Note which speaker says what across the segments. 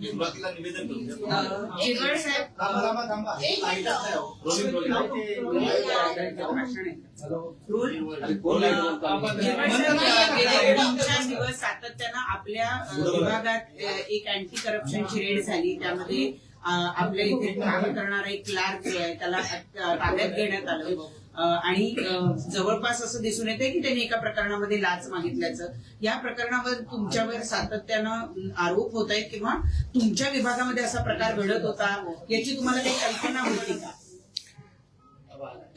Speaker 1: सुरुवातीला निवेदन
Speaker 2: चार दिवस सातत्यानं आपल्या विभागात एक अँटी करप्शनची रेड झाली. त्यामध्ये आपल्या इथे काम करणारा एक क्लार्क जो आहे त्याला ताब्यात घेण्यात आलं. आणि जवळपास असं दिसून येते की त्यांनी एका प्रकरणामध्ये लाच मागितल्याचं. या प्रकरणावर तुमच्यावर सातत्यानं आरोप होत आहेत किंवा तुमच्या विभागामध्ये असा प्रकार घडत होता याची तुम्हाला काही कल्पना होती का?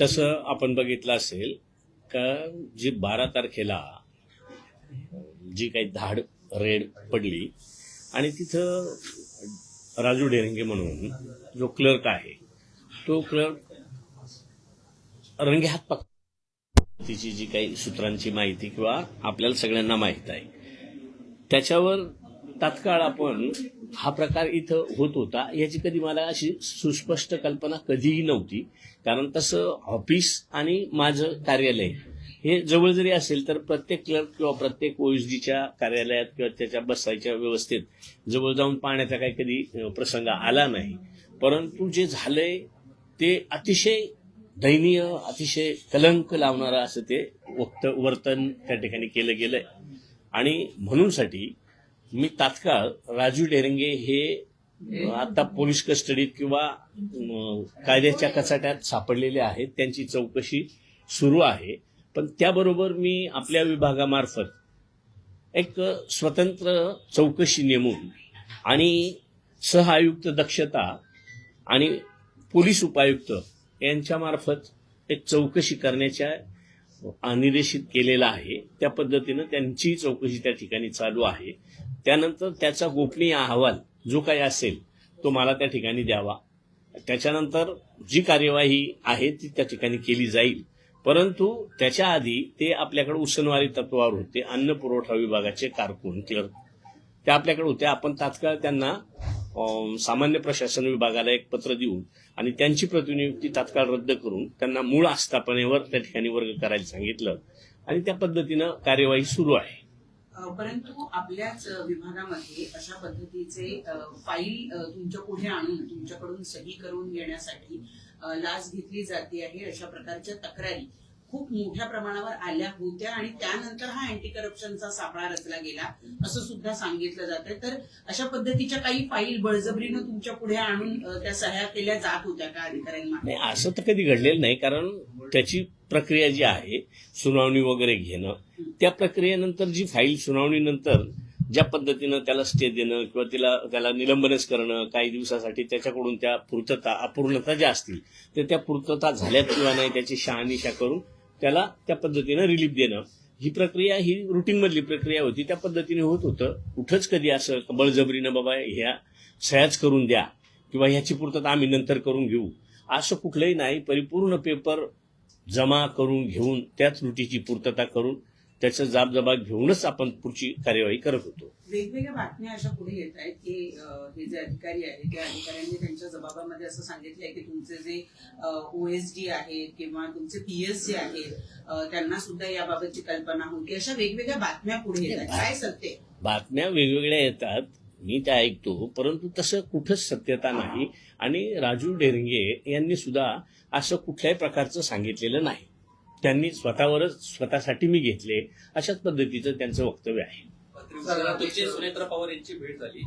Speaker 3: तसं आपण बघितलं असेल का जी बारा तारखेला जी काही धाड रेड पडली आणि तिथं राजू डेरंगे म्हणून जो क्लर्क आहे तो क्लर्क रंगेहात पक तिची जी काही सूत्रांची माहिती किंवा आपल्याला सगळ्यांना माहीत आहे. त्याच्यावर तात्काळ आपण हा प्रकार इथं होत होता याची कधी मला अशी सुस्पष्ट कल्पना कधीही नव्हती. कारण तसं ऑफिस आणि माझं कार्यालय हे जवळ जरी असेल तर प्रत्येक क्लर्क किंवा प्रत्येक ओएसडीच्या कार्यालयात किंवा त्याच्या बसायच्या व्यवस्थेत जवळ जाऊन पाहण्याचा काही कधी प्रसंग आला नाही. परंतु जे झालंय ते अतिशय दयनीय अतिशय कलंक लावणारं असं ते वक्त वर्तन त्या ठिकाणी केलं गेलंय. आणि म्हणूनसाठी मी तात्काळ राजू डेरंगे हे आता पोलीस कस्टडीत किंवा कायद्याच्या कचाट्यात सापडलेले आहेत. त्यांची चौकशी सुरू आहे. पण त्याबरोबर मी आपल्या विभागामार्फत एक स्वतंत्र चौकशी नेमून आणि सहआयुक्त दक्षता आणि पोलीस उपायुक्त यांच्यामार्फत एक चौकशी करण्याच्या निर्देशित केलेला आहे. त्या पद्धतीनं त्यांची चौकशी त्या ठिकाणी चालू आहे. त्यानंतर त्याचा गोपनीय अहवाल जो काही असेल तो मला त्या ठिकाणी द्यावा. त्याच्यानंतर जी कार्यवाही आहे ती त्या ठिकाणी केली जाईल. परंतु त्याच्या आधी ते आपल्याकडे उसनवारी तत्वावर होते. अन्न पुरवठा विभागाचे कारकून क्लर्क ते आपल्याकडे होते. आपण तात्काळ त्यांना सामान्य प्रशासन विभागाला एक पत्र देऊन आणि त्यांची प्रतिनियुक्ती तात्काळ रद्द करून त्यांना मूळ आस्थापनेवर त्या ठिकाणी वर्ग करायला सांगितलं. आणि त्या पद्धतीनं कार्यवाही सुरू आहे.
Speaker 2: परंतु आपल्याच विभागामध्ये अशा पद्धतीचे फाईल तुमच्यापुढे आणून तुमच्याकडून सही करून घेण्यासाठी लाच घेतली जाते आहे अशा प्रकारच्या तक्रारी. खूप मोठ्या प्रमाणावर आल्या होत्या आणि त्यानंतर हा अँटी करप्शनचा सापळा रचला गेला असं सुद्धा सांगितलं जातंय. तर अशा पद्धतीच्या काही फाईल बळजबरीनं तुमच्यापुढे आणून त्या सह्या केल्या जात होत्या का अधिकाऱ्यांना
Speaker 3: नाही असं तर कधी घडलेलं नाही कारण त्याची प्रक्रिया जी आहे सुनावणी वगैरे घेणं त्या प्रक्रियेनंतर जी फाईल सुनावणीनंतर ज्या पद्धतीनं त्याला स्टे देणं किंवा तिला त्याला निलंबनच करणं काही दिवसासाठी त्याच्याकडून त्या पूर्तता अपूर्णता ज्या असतील तर त्या पूर्तता झाल्यात किंवा नाही त्याची शहानिशा करून त्याला त्या पद्धतीनं रिलीफ देणं. ही प्रक्रिया ही रुटीनमधली प्रक्रिया होती. त्या पद्धतीने होत होतं. कुठंच कधी असं बळजबरीनं बाबा ह्या सह्याच करून द्या किंवा ह्याची पूर्तता आम्ही नंतर करून घेऊ. असं कुठलंही नाही. परिपूर्ण पेपर जमा करून घेऊन त्याच त्रुटीची पूर्तता करून त्याचं जाबजबा घेऊनच आपण पुढची कार्यवाही करत होतो.
Speaker 2: वेगवेगळ्या बातम्या अशा पुढे येत आहेत की हे जे अधिकारी आहेत त्या अधिकाऱ्यांनी त्यांच्या जबाबामध्ये असं सांगितलंय की तुमचे जे ओएसडी आहेत किंवा तुमचे पीएस जे आहेत त्यांना सुद्धा याबाबतची कल्पना होती. अशा वेगवेगळ्या बातम्या पुढे येत आहेत. काय सत्य? आहे?
Speaker 3: बातम्या वेगवेगळ्या येतात मी त्या ऐकतो परंतु तसं कुठंच सत्यता नाही. आणि राजू डेरंगे यांनी सुद्धा असं कुठल्याही प्रकारचं सांगितलेलं नाही. त्यांनी स्वतःवरच स्वतःसाठी मी घेतले. अशाच पद्धतीचं त्यांचं वक्तव्य आहे.
Speaker 4: तुमची सुनेत्रा पवार यांची भेट झाली.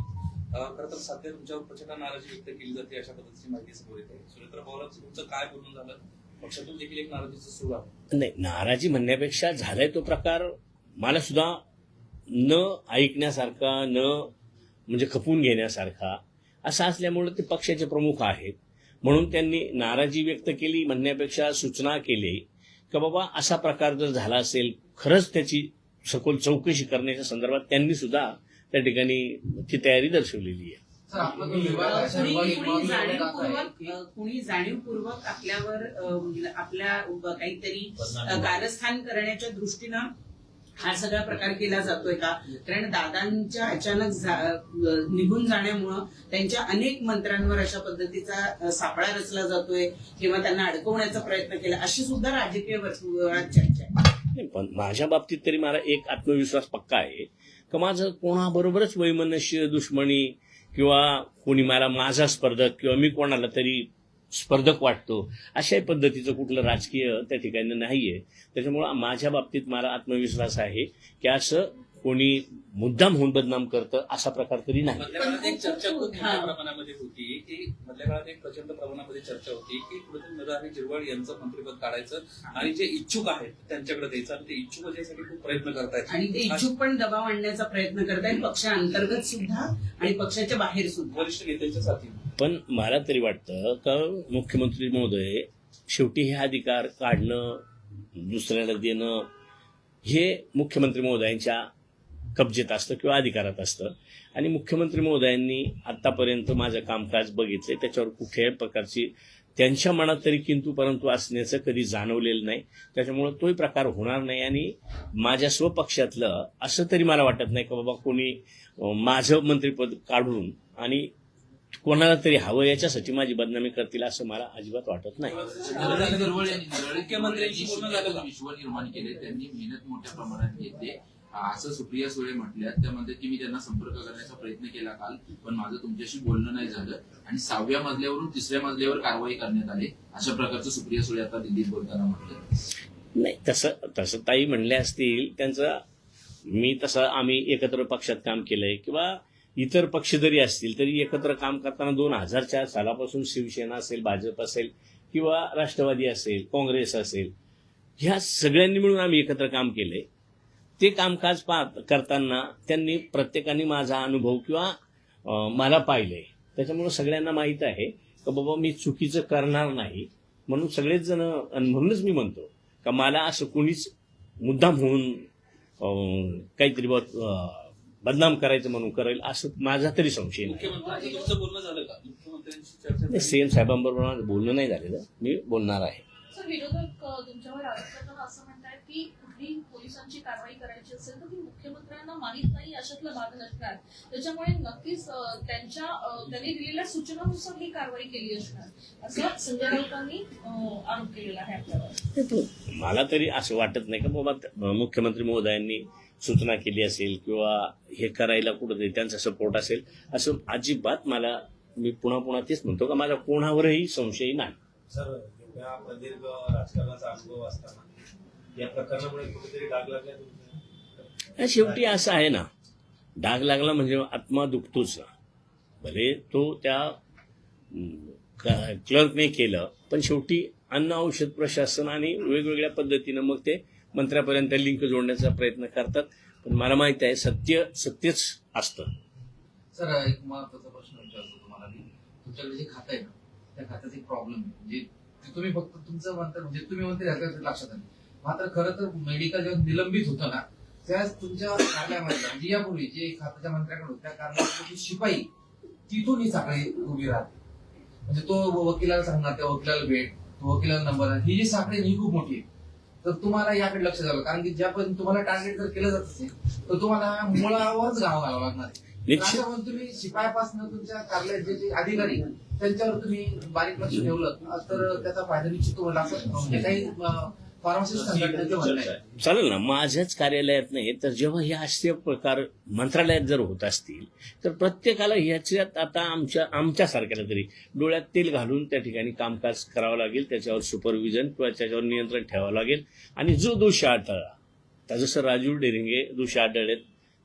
Speaker 4: खरं तर सध्या तुमच्यावर प्रचंड नाराजी व्यक्त केली जाते अशा पद्धतीची माहिती समोर येते. सुनेत्रा पवारांचं तुमचं काय बोलून झालं? पक्षातून देखील एक नाराजीचं सूर आहे
Speaker 3: नाही नाराजी म्हणण्यापेक्षा झालाय तो प्रकार मला सुद्धा न ऐकण्यासारखा न म्हणजे खपून घेण्यासारखा असा असल्यामुळे ते पक्षाचे प्रमुख आहेत. म्हणून त्यांनी नाराजी व्यक्त केली म्हणण्यापेक्षा सूचना केली. की बाबा असा प्रकार जर झाला असेल खरंच त्याची सखोल चौकशी करण्याच्या संदर्भात त्यांनी सुद्धा त्या ठिकाणी ती तयारी दर्शवलेली आहे.
Speaker 2: कुणी जाणीवपूर्वक आपल्यावर आपल्या काहीतरी कारस्थान करण्याच्या दृष्टीनं हा सगळा प्रकार केला जातोय का? कारण दादांच्या अचानक जा- निघून जाण्यामुळं त्यांच्या अनेक मंत्र्यांवर अशा पद्धतीचा सापळा रचला जातोय किंवा त्यांना अडकवण्याचा प्रयत्न केला. अशी सुद्धा राजकीय वर्तुळात चर्चा आहे.
Speaker 3: पण माझ्या बाबतीत तरी मला एक आत्मविश्वास पक्का आहे. का माझं कोणाबरोबरच वैमनस्य दुश्मनी किंवा कोणी मला माझा स्पर्धक किंवा मी कोणाला तरी स्पर्धक वाटतो. अशाही पद्धतीचं कुठलं राजकीय त्या ठिकाणी नाहीये. त्याच्यामुळं माझ्या बाबतीत मला आत्मविश्वास आहे की असं कोणी मुद्दाम होऊन बदनाम करतं असा प्रकार तरी नाही.
Speaker 4: मधल्या काळात एक चर्चा खूप मोठ्या
Speaker 2: हा.
Speaker 4: प्रमाणामध्ये होती की मधल्या काळात एक प्रचंड प्रमाणामध्ये चर्चा होती की पृथ्वी नदा आणि जिरवळ यांचं मंत्रिपद काढायचं आणि जे इच्छुक आहेत त्यांच्याकडे द्यायचं आणि ते इच्छुक होण्यासाठी खूप प्रयत्न करतायत.
Speaker 2: आणि ते इच्छुक पण दबाव आणण्याचा प्रयत्न करतायत पक्षांतर्गत सुद्धा आणि पक्षाच्या बाहेर सुद्धा.
Speaker 4: वरिष्ठ नेत्यांच्या साथी
Speaker 3: पण मला तरी वाटतं का मुख्यमंत्री महोदय शेवटी हे अधिकार काढणं दुसऱ्याला देणं हे मुख्यमंत्री महोदयांच्या कब्जेत असतं किंवा अधिकारात असतं. आणि मुख्यमंत्री महोदयांनी आतापर्यंत माझं कामकाज बघितलंय त्याच्यावर कुठल्याही प्रकारची त्यांच्या मनात तरी किंतू परंतु असण्याचं कधी जाणवलेलं नाही. त्याच्यामुळं तोही प्रकार होणार नाही. आणि माझ्या स्वपक्षातलं असं तरी मला वाटत नाही का बाबा कोणी माझं मंत्रिपद काढून आणि कोणाला तरी हवं याच्यासाठी माझी बदनामी करतील असं मला अजिबात वाटत नाही.
Speaker 5: असं सुप्रिया सुळे म्हटल्या त्यामध्ये की मी त्यांना संपर्क करण्याचा प्रयत्न केला काल पण माझं तुमच्याशी बोलणं नाही झालं. आणि सहाव्या मजल्यावरून तिसऱ्या मजल्यावर कारवाई करण्यात आली. अशा प्रकारचं सुप्रिया सुळे आता दिल्लीत बोलताना म्हटलं.
Speaker 3: नाही तसं तसं ताई म्हणले असतील त्यांचं मी तसं आम्ही एकत्र पक्षात काम केलंय किंवा इतर पक्ष जरी असतील तरी एकत्र काम करताना दोन हजारच्या सालापासून शिवसेना असेल भाजप असेल किंवा राष्ट्रवादी असेल काँग्रेस असेल ह्या सगळ्यांनी मिळून आम्ही एकत्र काम केलंय ते कामकाज पाहत करताना त्यांनी प्रत्येकाने माझा अनुभव किंवा मला पाहिलंय त्याच्यामुळं सगळ्यांना माहीत आहे का बाबा मी चुकीचं करणार नाही म्हणून सगळेच जण म्हणूनच मी म्हणतो का मला असं कोणीच मुद्दाम होऊन काहीतरी बुवा, बदनाम करायचं म्हणून करेल असं माझा तरी संशय नाही.
Speaker 4: मुख्यमंत्र्यांचं तुमचं बोलणं झालं का? मुख्यमंत्र्यांशी चर्चा झाली?
Speaker 3: सीएम साहेबांबरोबर माझं बोलणं नाही झालेलं मी बोलणार आहे.
Speaker 6: सर विरोधक अ, तुमच्यावर आरोप करताना असं म्हणतात की कुठली पोलिसांची कारवाई करायची असेल तर ती मुख्यमंत्र्यांना माहीत नाही अशातला भाग नसणार. त्याच्यामुळे नक्कीच अ, त्यांच्या अ, त्यांनी दिलेल्या सूचनानुसार ही कारवाई केली असणार. असं संजय राऊतांनी अ, आरोप केलेला आहे आपल्यावर.
Speaker 3: मला तरी असं वाटत नाही का बाबा मुख्यमंत्री महोदयांनी सूचना केली असेल किंवा हे करायला कुठंतरी त्यांचा सपोर्ट असेल असं अजिबात मला मी पुन्हा पुन्हा तेच म्हणतो का माझा कोणावरही संशय नाही.
Speaker 1: सर एवढ्या प्रदीर्घ राजकारणाचा अनुभव असताना या प्रकरणामुळे कुठेतरी डाग लागला
Speaker 3: शेवटी असं आहे ना डाग लागला म्हणजे आत्मा दुखतोच ना. भले तो त्या क्लर्कने केलं पण शेवटी अन्न औषध प्रशासन आणि वेगवेगळ्या पद्धतीनं मग ते मंत्र्यापर्यंत लिंक जोडण्याचा प्रयत्न करतात. पण मला माहिती आहे सत्य सत्यच असतं.
Speaker 5: सर एक महत्त्वाचा प्रश्न विचारतो तुम्हाला मी. तुमच्याकडे जे खातं आहे ना त्या खात्यात एक प्रॉब्लेम आहे. म्हणजे तुम्ही फक्त तुमचं म्हणता म्हणजे तुम्ही म्हणते लक्षात आलं मात्र खरं तर मेडिकल जेव्हा निलंबित होतं ना त्याच तुमच्या कार्यालयामध्ये म्हणजे यापूर्वी जे खात्याच्या मंत्र्याकडे होत्या कार्यालयाची शिपाई तिथून ही साखळी उभी राहते. म्हणजे तो वकिलाला सांगणार त्या वकिलाला भेट तो वकिलाला नंबर ही जी साखळी ही खूप मोठी आहे. तर तुम्हाला याकडे लक्ष द्यावं कारण की ज्या पण तुम्हाला टार्गेट जर केलं जात असेल तर तुम्हाला मुळावरच गाव घालावं लागणार आहे. तुम्ही शिपायापासून तुमच्या कार्यालयात जे जे अधिकारी त्यांच्यावर तुम्ही बारीक लक्ष ठेवलं तर त्याचा फायदा निश्चित तुम्हाला असं म्हणजे काही
Speaker 3: चालेल ना माझ्याच कार्यालयात नाही तर जेव्हा हे असे प्रकार मंत्रालयात जर होत असतील तर प्रत्येकाला ह्याच्यात आता आमच्या आमच्यासारख्याला तरी डोळ्यात तेल घालून त्या ठिकाणी कामकाज करावं लागेल त्याच्यावर सुपरविजन किंवा त्याच्यावर नियंत्रण ठेवावं लागेल. आणि जो दोषी आढळला तर जसं राजू डेरिंगे दोषी आढळलेत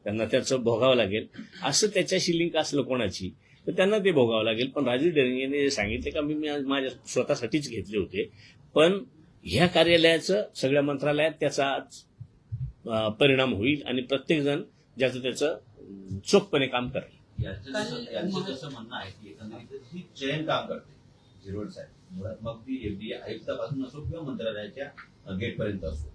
Speaker 3: त्यांना त्याचं भोगावं लागेल. असं त्याच्याशी लिंक असलं कोणाची तर त्यांना ते भोगावं लागेल. पण राजू डेरिंगेने सांगितलं सांगितले का मी माझ्या स्वतःसाठीच घेतले होते. पण ह्या कार्यालयाचं सगळ्या मंत्रालयात त्याचा परिणाम होईल आणि प्रत्येकजण ज्याचं त्याचं चोखपणे काम करेल.
Speaker 7: कसं म्हणणं आहे की एकंदरीत ही चयन काम करते झिरोड साहेब. मुळात मग ती एफडीए आयुक्तापासून असो किंवा मंत्रालयाच्या गेट पर्यंत असो.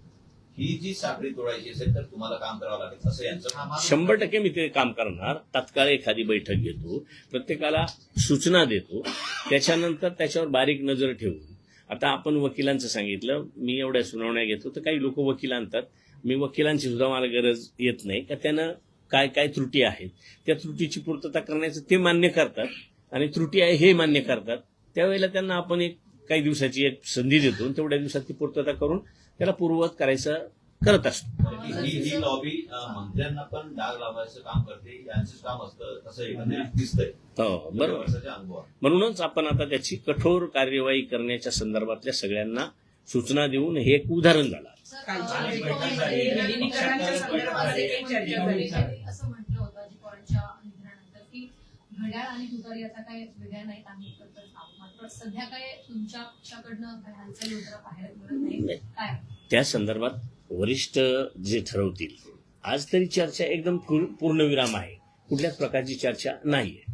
Speaker 7: ही जी साखळी तोडायची असेल तर तुम्हाला काम करावं लागेल असं यांचं
Speaker 3: शंभर टक्के मी ते काम करणार. तात्काळ एखादी बैठक घेतो. प्रत्येकाला सूचना देतो. त्याच्यानंतर त्याच्यावर बारीक नजर ठेवून आता आपण वकिलांचं सांगितलं. मी एवढ्या सुनावण्या घेतो तर काही लोक वकील आणतात. मी वकिलांची सुद्धा मला गरज येत नाही का त्यानं काय काय त्रुटी आहेत? त्या त्रुटीची पूर्तता करण्याचं ते मान्य करतात आणि त्रुटी आहे हे मान्य करतात. त्यावेळेला त्यांना आपण एक काही दिवसाची एक संधी देतो तेवढ्या दिवसात ती पूर्तता करून त्याला पूर्ववत करायचं करत असतो.
Speaker 7: ही ही लॉबी मंत्र्यांना पण डाग लावायचं काम करते यांचंच काम असतं असं एकंदरीत दिसतंय.
Speaker 3: हो बरोबर.
Speaker 7: वर्षाच्या अनुभवात.
Speaker 3: म्हणूनच आपण आता त्याची कठोर कार्यवाही करण्याच्या संदर्भातल्या सगळ्यांना सूचना देऊन हे एक उदाहरण झालं.
Speaker 2: कालच्या
Speaker 6: आणि
Speaker 2: बैठकीमध्ये विलिनीकरणाच्या संदर्भामध्ये काही चर्चा झाली का?
Speaker 8: असं म्हटलं होतं अजित पवारांच्या निधनानंतर की घड्याळ आणि तुतारी आता काय वेगळ्या नाहीत आम्ही एकत्रच आहोत मात्र. सध्या काय तुमच्याकडनं काय हालचाली वगैरे पाहायला मिळत नाही. काय?
Speaker 3: त्या संदर्भात वरिष्ठ जे ठरवतील. आज तरी चर्चा एकदम पूर- पूर्णविराम आहे. कुठल्याच प्रकारची चर्चा नाहीये.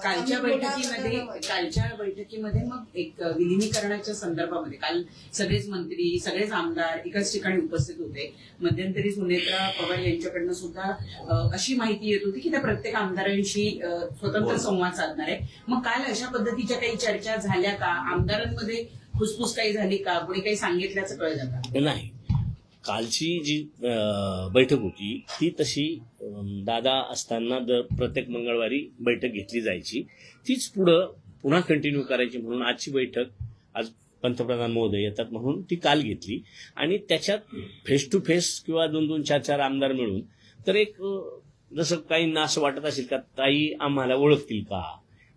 Speaker 2: कालच्या बैठकीमध्ये कालच्या बैठकीमध्ये मग एक विलिनीकरणाच्या संदर्भामध्ये काल सगळेच मंत्री सगळेच आमदार एकाच ठिकाणी उपस्थित होते. मध्यंतरी सुनेत्रा पवार यांच्याकडनं सुद्धा अशी माहिती येत होती की त्या प्रत्येक आमदारांशी स्वतंत्र संवाद साधणार. आहे मग काल अशा पद्धतीच्या काही चर्चा झाल्या का? आमदारांमध्ये फुसफुस काही झाली का? कोणी काही सांगितल्याचं कळलं का?
Speaker 3: नाही. कालची जी बैठक होती ती तशी दादा असताना दर प्रत्येक मंगळवारी बैठक घेतली जायची. तीच पुढं पुन्हा कंटिन्यू करायची म्हणून आजची बैठक आज पंतप्रधान महोदय येतात म्हणून ती काल घेतली. आणि त्याच्यात फेस टू फेस किंवा दोन दोन चार चार आमदार मिळून तर एक जसं काहींना असं वाटत असेल का ताई आम्हाला ओळखतील का?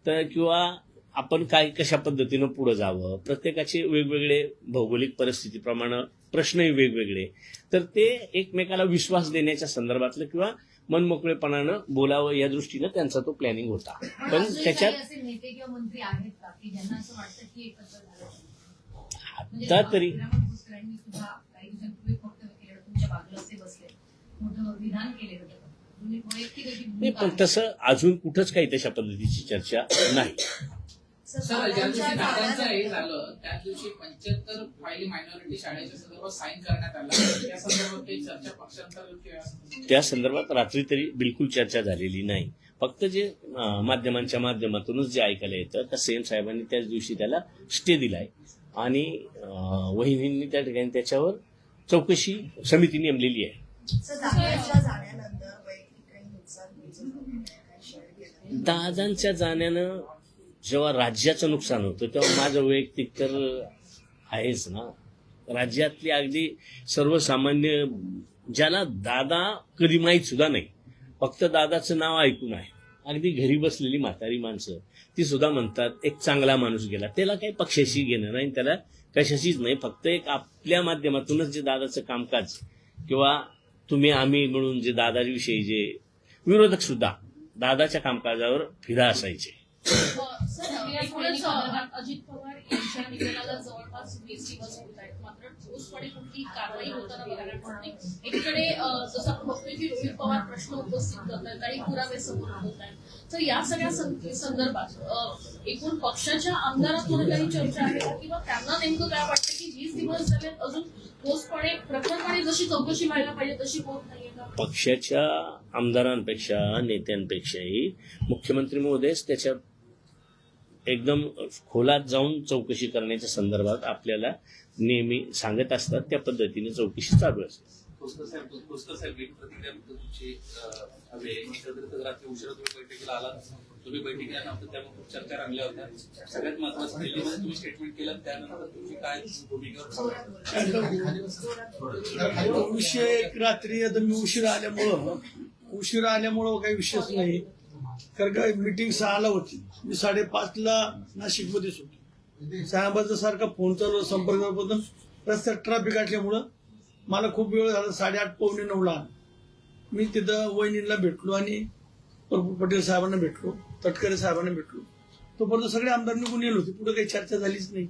Speaker 3: तर किंवा आपण काय कशा पद्धतीनं पुढे जावं? प्रत्येकाचे वेगवेगळे भौगोलिक परिस्थितीप्रमाणे प्रश्नही वेगवेगळे. तर ते एकमेकाला विश्वास देण्याच्या संदर्भातलं किंवा मनमोकळेपणानं बोलावं या दृष्टीनं त्यांचा तो प्लॅनिंग होता. पण त्याच्यात?
Speaker 8: म्हणजे
Speaker 3: आता तरी नाही
Speaker 8: भूमिका
Speaker 3: पण. तसं अजून कुठंच काही तशा पद्धतीची चर्चा नाही.
Speaker 9: सर,
Speaker 10: ज्या दिवशी
Speaker 9: दादांच्या
Speaker 10: दादांचं हे
Speaker 9: जाण्यानंतर-
Speaker 10: झालं त्या दिवशी पंच्याहत्तर फायली मायनॉरिटी शाळेच्या संदर्भात साईन करण्यात आला. त्या संदर्भात काही चर्चा पक्षांतर्गत किंवा
Speaker 3: त्या संदर्भात रात्री तरी बिलकुल चर्चा झालेली नाही. फक्त जे माध्यमांच्या माध्यमातूनच जे ऐकायला येतं त्या सेम साहेबांनी त्याच दिवशी त्याला स्टे दिलाय. आणि वहिनींनी त्या ठिकाणी त्याच्यावर चौकशी समिती नेमलेली आहे.
Speaker 9: दादांच्या
Speaker 3: जाण्यानं जेव्हा राज्याचं नुकसान होतं तेव्हा माझं वैयक्तिक तर आहेच ना. राज्यातली अगदी सर्वसामान्य ज्याला दादा कधी माहीत सुद्धा नाही फक्त दादाचं नाव ऐकून आहे. अगदी घरी बसलेली म्हातारी माणसं ती सुद्धा म्हणतात एक चांगला माणूस गेला. त्याला काही पक्षाशी घेणं नाही त्याला कशाशीच नाही फक्त एक आपल्या माध्यमातूनच जे दादाचं कामकाज किंवा तुम्ही आम्ही म्हणून जे दादाविषयी जे विरोधक सुद्धा दादाच्या कामकाजावर फिदा असायचे.
Speaker 6: अजित पवार यांच्या निधनाला जवळपास वीस दिवस होत आहेत. मात्र ठोसपणे कुठली कारवाई होताना बघायला मिळत नाही. एकीकडे अ, जसं आपण बघतोय की रोहित पवार प्रश्न उपस्थित करत आहेत आणि पुरावे समोर होत आहेत तर या सगळ्या संदर्भात एकूण पक्षाच्या आमदारांमध्ये काही चर्चा आहे किंवा त्यांना नेमकं काय वाटतं की वीस दिवस झाले अजून ठोसपणे प्रखरपणे जशी चौकशी व्हायला पाहिजे तशी होत नाहीये
Speaker 3: पक्षाच्या आमदारांपेक्षा नेत्यांपेक्षाही मुख्यमंत्री महोदयच त्याच्या एकदम खोलात जाऊन चौकशी करण्याच्या संदर्भात आपल्याला नेहमी सांगत असतात त्या पद्धतीने चौकशी चालू असते.
Speaker 4: साहेब एक रात्री उशिरा तुम्ही बैठकीला आलात तुम्ही बैठकीला नव्हतं त्यामुळे खूप चर्चा रंगल्या होत्या. सगळ्यात महत्वाचं दिल्लीमध्ये तुम्ही स्टेटमेंट केलं त्यानंतर तुमची काय भूमिका
Speaker 11: विषय एक रात्री आता मी उशिरा आल्यामुळं उशिरा आल्यामुळं काही विषयच नाही. कारण का मीटिंग सहाला होती. मी साडेपाचला नाशिकमध्येच होतो साहेबांचा सारखा फोन चालू संपर्क रस्त्यात ट्रॅफिक असल्यामुळं मला खूप वेळ झाला साडेआठ पावणे नऊला मी तिथं वहिनीला भेटलो आणि प्रफुल पटेल साहेबांना भेटलो तटकरे साहेबांना भेटलो. तोपर्यंत सगळे आमदार निघून गेले होते पुढे काही चर्चा झालीच नाही.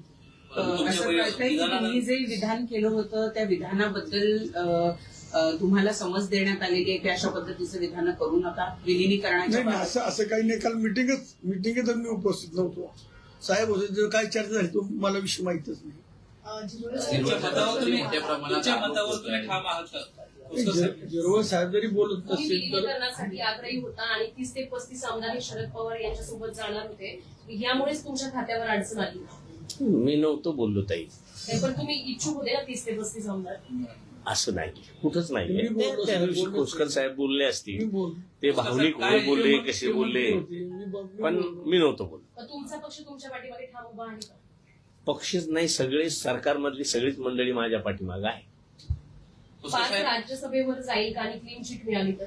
Speaker 2: असं कळतंय की तुम्ही जे विधान केलं होतं त्या विधानाबद्दल तुम्हाला समज देण्यात आलेली आहे की अशा पद्धतीचं विधानं करू नका विलिनीकरणाच्या
Speaker 11: नाही असं असं काही नाही. काल मिटिंगच मिटिंगच मी उपस्थित नव्हतो. साहेब होते काय चर्चा झाली तो मला विषय माहितच नाही. जेरवळ साहेब. जरी बोलत तर
Speaker 8: आग्रही होता आणि तीस ते पस्तीस आमदार हे शरद पवार यांच्यासोबत जाणार होते. यामुळेच तुमच्या खात्यावर अडचण आली.
Speaker 3: मी नव्हतो बोललो ताई.
Speaker 8: पण तुम्ही इच्छुक होते ना तीस ते पस्तीस आमदार.
Speaker 3: असं नाही. कुठंच नाही. कोसकर साहेब बोलले असतील.
Speaker 11: बोल
Speaker 3: ते भावनिक होऊन बोलले कसे बोलले पण. मी नव्हतो
Speaker 8: का?
Speaker 3: पक्षच नाही सगळे सरकारमधली सगळीच मंडळी माझ्या पाठीमागं आहे.
Speaker 8: राज्यसभेवर जाईल का आणि क्लीन चिट मिळाली तर?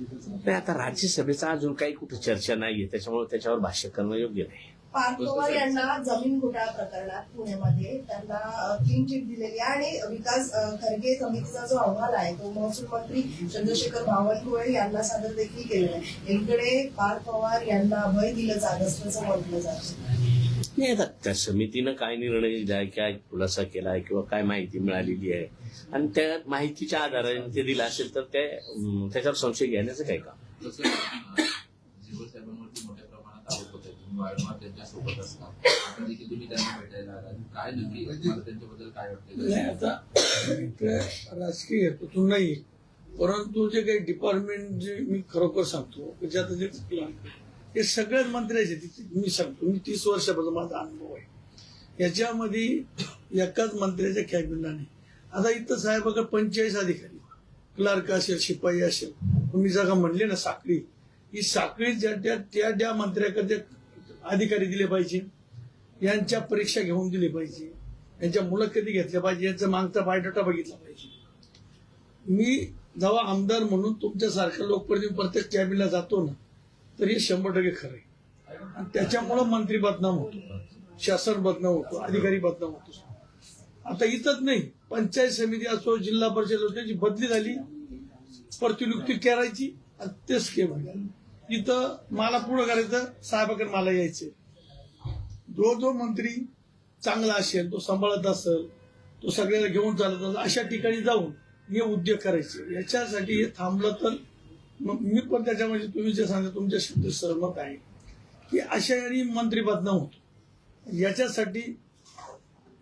Speaker 3: नाही आता राज्यसभेचा अजून काही कुठे चर्चा नाहीये. त्याच्यामुळे त्याच्यावर भाष्य करणं योग्य नाही.
Speaker 9: पार्थ पवार यांना जमीन घोटाळा प्रकरणात पुण्यामध्ये त्यांना क्लीन चिट दिलेली आहे आणि विकास खरगे समितीचा जो अहवाल आहे तो महसूल मंत्री चंद्रशेखर बावनकुळे यांना सादर देखील केलेला आहे. एकीकडे पार्थ पवार यांना अभय दिलं जात असल्याचं म्हटलं जातं
Speaker 3: नाही आता त्या समितीनं काय निर्णय दिलाय काय खुलासा केलाय किंवा काय माहिती मिळालेली आहे? आणि त्या माहितीच्या आधाराने ते दिलं असेल तर ते त्याच्यावर संशय घेण्याचं काय काम
Speaker 5: तसं अं, झिरो साहेबांवरती मोठ्या प्रमाणात आरोप होत आहे तुम्ही वारंवार त्यांच्यासोबत असतात आता देखील तुम्ही त्यांना भेटायला आलात. काय नक्की तुम्हाला त्यांच्याबद्दल काय वाटतं?
Speaker 11: आता राजकीय हेतूतून नाही परंतु जे काही डिपार्टमेंट जे मी खरोखर सांगतो की जे आता जे हे सगळ्याच मंत्र्याचे तिथे मी सांगतो मी तीस वर्षापासून माझा अनुभव आहे. याच्यामध्ये एकाच मंत्र्याच्या कॅबिनला नाही आता इथं साहेबाकडे पंचेचाळीस अधिकारी क्लार्क असेल शिपाई असेल मी जगा म्हणले ना साखळी ही साखळी ज्या त्या त्या त्या मंत्र्याकडे अधिकारी दिले पाहिजे. यांच्या परीक्षा घेऊन दिली पाहिजे. यांच्या मुलाखती घेतल्या पाहिजे. यांचा मागचा बायोडाटा बघितला पाहिजे. मी जेव्हा आमदार म्हणून तुमच्यासारख्या लोकप्रतिनिधी प्रत्येक कॅबिनला जातो ना तर हे शंभर टक्के खरं आहे. आणि त्याच्यामुळं मंत्री बदनाम होतो. शासन बदनाम होतो. अधिकारी बदनाम होतो. आता इथंच नाही पंचायत समिती असो जिल्हा परिषद असो त्याची बदली झाली. प्रतिनियुक्ती करायची आणि तेच स्कीम इथं मला पुढं करायचं साहेबाकडे मला यायचे. जो जो मंत्री चांगला असेल तो सांभाळत असेल तो सगळ्याला घेऊन चालत असेल अशा ठिकाणी जाऊन हे उद्योग करायचे. याच्यासाठी हे थांबलं तर मग मी पण त्याच्यामध्ये तुम्ही जे सांगता तुमच्या शब्द सहमत आहे. की अशा वेळी मंत्री बदनाम होतो. याच्यासाठी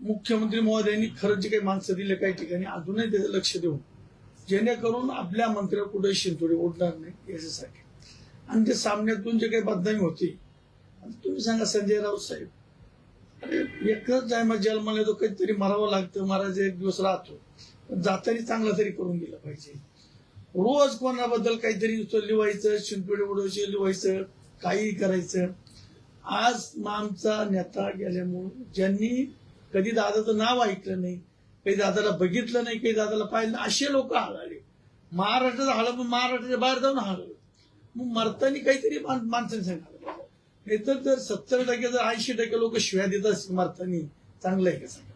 Speaker 11: मुख्यमंत्री महोदयांनी खरंच जे काही माणसं दिले काही ठिकाणी अजूनही त्याचं लक्ष देऊन जेणेकरून आपल्या मंत्र्या कुठे शिंतोडी उडणार नाही याच्यासाठी. आणि ते सामन्यातून जे काही बदनामी होती. तुम्ही सांगा संजय राऊत साहेब. अरे एकच टायमा जन्माला तो कधीतरी मरावं लागतं महाराज एक दिवस राहतो. पण चांगलं तरी करून गेलं पाहिजे. रोज कोणाबद्दल काहीतरी लिवायचं शिंतोडे उडवायचे लिवायचं काही करायचं. आज आमचा नेता गेल्यामुळं ज्यांनी कधी दादाचं नाव ऐकलं नाही काही दादाला बघितलं नाही काही दादाला पाहिलं असे लोक हळाले महाराष्ट्राचं हळं पण महाराष्ट्राच्या बाहेर जाऊन हळलं मग मरताना काहीतरी माणसाने सांगा नाहीतर जर सत्तर टक्के जर ऐंशी टक्के लोक शिव्या देत असतील चांगलं आहे का सांगा?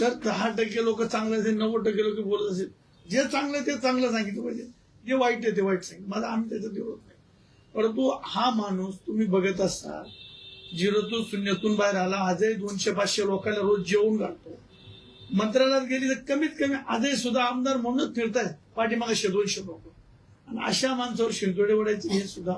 Speaker 11: तर दहा टक्के लोक चांगले असेल नव्वद टक्के लोक बोलत असेल जे चांगलं ते चांगलं सांगितलं पाहिजे. जे वाईट आहे ते वाईट सांगितलं. माझा आम्ही त्याच्यात विरोध नाही. परंतु हा माणूस तुम्ही बघत असाल झिरोतून शून्यातून बाहेर आला आजही दोनशे पाचशे लोकांना रोज जेवून घालतो. मंत्रालयात गेली तर कमीत कमी आजही सुद्धा आमदार म्हणूनच फिरतायत. पाठीमागाशे दोनशे लोक. आणि अशा माणसावर शिंतोडे ओढायचे हे सुद्धा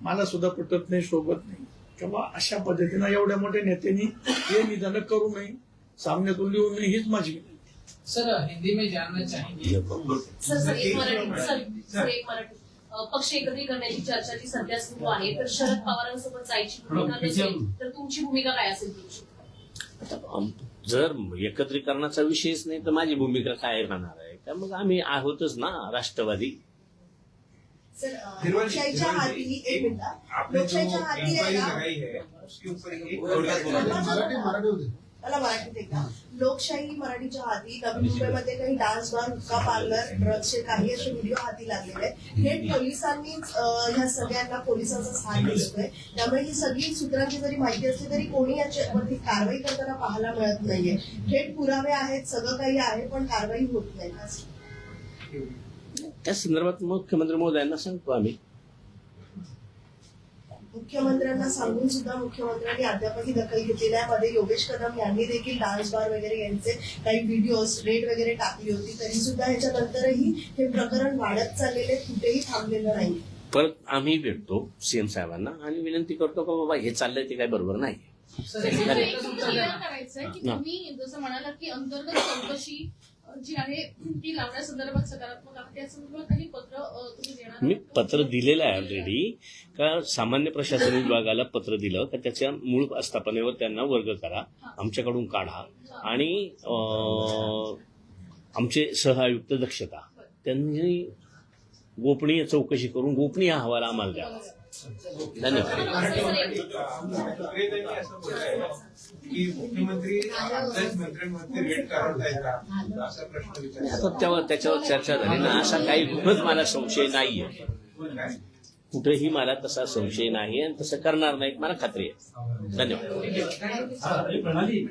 Speaker 11: मला सुद्धा पटत नाही शोभत नाही. किंवा अशा पद्धतीनं एवढ्या मोठ्या नेत्यांनी हे निधन करू नये सामन्यातून लिहू नये हीच माझी विनंती.
Speaker 10: सर हिंदी में जानना चाहेंगे.
Speaker 8: सर सर एक मराठी सर सर एक मराठी. अ, पक्ष एकत्रित करण्याची चर्चा जी सध्या सुरू आहे तर शरद पवारांसोबत जायची भूमिका नसेल तर तुमची भूमिका काय असेल तुमची?
Speaker 3: जर एकत्रीकरणाचा विषयच नाही तर माझी भूमिका काय राहणार आहे? तर मग आम्ही आहोतच ना राष्ट्रवादी?
Speaker 9: लोकशाहीच्या हाती एक मिनिट हा. लोकशाहीच्या हाती आहे ना मला मराठीत एकदा. लोकशाही मराठीच्या हाती नवी मुंबईमध्ये काही डान्स बार हुक्का पार्लर ड्रग्सचे काही असे व्हिडिओ हाती लागलेले आहेत. थेट पोलिसांनीच ह्या सगळ्यांना पोलिसांचाच हात दिसतोय त्यामुळे ही सगळी सूत्रांची जरी माहिती असली तरी कोणी याच्यावरती कारवाई करताना पाहायला मिळत नाहीये. थेट पुरावे आहेत सगळं काही आहे पण कारवाई होत नाही.
Speaker 3: त्या संदर्भात मुख्यमंत्री महोदयांना सांगतो आम्ही.
Speaker 9: मुख्यमंत्र्यांना सांगून सुद्धा मुख्यमंत्र्यांनी अद्यापही दखल घेतलेली आहे. मध्ये योगेश कदम यांनी देखील डान्स बार वगैरे यांचे काही व्हिडिओज रेट वगैरे टाकली होती. तरी सुद्धा ह्याच्यानंतरही हे प्रकरण वाढत चाललेले कुठेही थांबलेलं नाही.
Speaker 3: परत आम्ही भेटतो सीएम साहेबांना आणि विनंती करतो का बाबा हे चाललंय ते काय बरोबर नाही.
Speaker 6: करायचंय की
Speaker 3: हा.
Speaker 6: तुम्ही जसं म्हणालात की अंतर्गत चौकशी जी आहे ती लावण्यासंदर्भात सकारात्मक आहे. त्या संदर्भात काही पत्र अ, तुम्ही देणार
Speaker 3: मी? पत्र दिलेलं आहे ऑलरेडी का सामान्य प्रशासन विभागाला पत्र दिलं का त्याच्या मूळ आस्थापनेवर त्यांना वर्ग करा आमच्याकडून काढा. आणि आमचे सहआयुक्त दक्षता. त्यांनी गोपनीय चौकशी करून गोपनीय अहवाल आम्हाला द्यावा धन्यवाद.
Speaker 1: ठाकरे त्यांनी असं म्हटलंय की मुख्यमंत्री आपल्याच मंत्र्यांमध्ये रेट काढताय का असा प्रश्न विचारला
Speaker 3: आता तेव्हा त्याच्यावर चर्चा झाली ना. असा काही कुठंच मला संशय नाहीये. कुठेही मला तसा संशय नाही आणि तसं करणार नाही. मला खात्री आहे. धन्यवाद.
Speaker 1: प्रणाली.